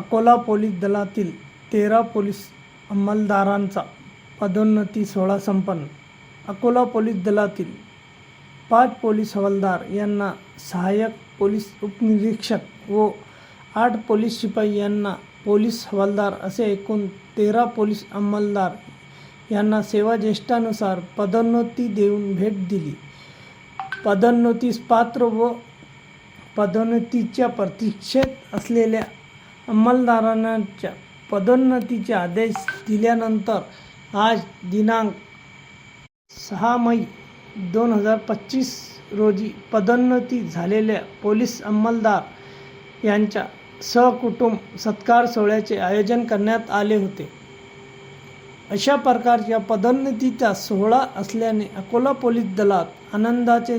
Akola police दलातील तेरा police अंमलदारांचा पदोन्नती सोहळा संपन्न. अकोला पोलीस दलातील पाच पोलीस हवालदार यांना सहाय्यक पोलीस उपनिरीक्षक व आठ पोलीस शिपाई यांना पोलीस हवालदार असे एकूण तेरा पोलीस अंमलदार यांना सेवा ज्येष्ठानुसार पदोन्नती देऊन भेट दिली. पदोन्नतीस पात्र व पदोन्नतीच्या प्रतीक्षेत असलेल्या अंमलदारांच्या पदोन्नतीचे आदेश दिल्यानंतर आज दिनांक सहा मई दोन हजार पच्चीस रोजी पदोन्नती झालेल्या पोलीस अंमलदार यांच्या सहकुटुंब सत्कार सोहळ्याचे आयोजन करण्यात आले होते. अशा प्रकारच्या पदोन्नतीचा सोहळा असल्याने अकोला पोलीस दलात आनंदाचे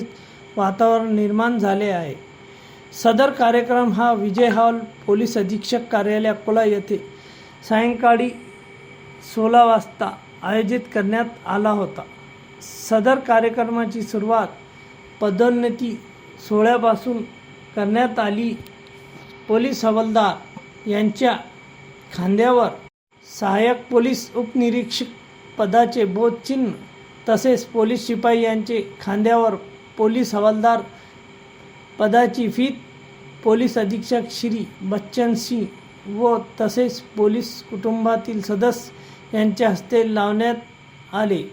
वातावरण निर्माण झाले आहे. सदर कार्यक्रम हा विजय हॉल पोलीस अधीक्षक कार्यालय अकोला येथे सायंकाळी सोळा वाजता आयोजित करण्यात आला होता. सदर कार्यक्रमाची सुरुवात पदोन्नती सोहळ्यापासून करण्यात आली. पोलीस हवालदार यांच्या खांद्यावर सहाय्यक पोलीस उपनिरीक्षक पदाचे बोधचिन्ह तसेच पोलीस शिपाई यांचे खांद्यावर पोलीस हवालदार पदाची फीत पोलीस अधीक्षक श्री बच्चन सिंग व तसेच पोलीस कुटुंबातील सदस्य यांच्या हस्ते लावण्यात आले.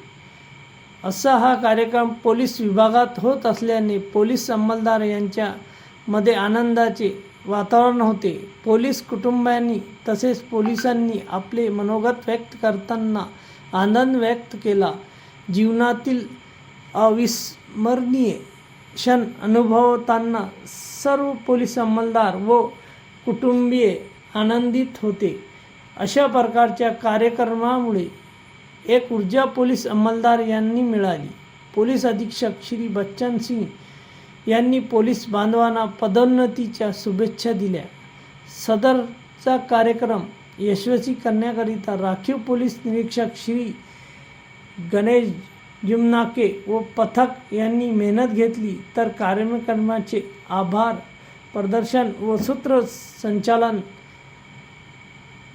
असा हा कार्यक्रम पोलीस विभागात होत असल्याने पोलीस अंमलदार यांच्यामध्ये आनंदाचे वातावरण होते. पोलीस कुटुंबांनी तसेच पोलिसांनी आपले मनोगत व्यक्त करताना आनंद व्यक्त केला. जीवनातील अविस्मरणीय क्षण अनुभवताना सर्व पोलीस अंमलदार व कुटुंबीय आनंदित होते. अशा प्रकारच्या कार्यक्रमामुळे एक ऊर्जा पोलीस अंमलदार यांनी मिळाली. पोलीस अधीक्षक श्री बच्चन सिंग यांनी पोलीस बांधवांना पदोन्नतीच्या शुभेच्छा दिल्या. सदरचा कार्यक्रम यशस्वी करण्याकरिता राखीव पोलीस निरीक्षक श्री गणेश जुमनाके व पथक यांनी मेहनत घेतली. तर कार्यक्रमाचे आभार प्रदर्शन व सूत्रसंचालन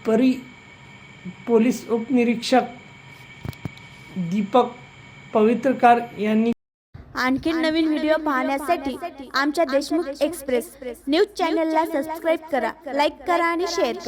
परी पोलीस उपनिरीक्षक दीपक पवित्रकार यांनी आणखी नवीन व्हिडिओ पाहण्यासाठी आमच्या देशमुख एक्सप्रेस न्यूज चॅनलला सबस्क्राईब करा लाईक करा आणि शेअर करा.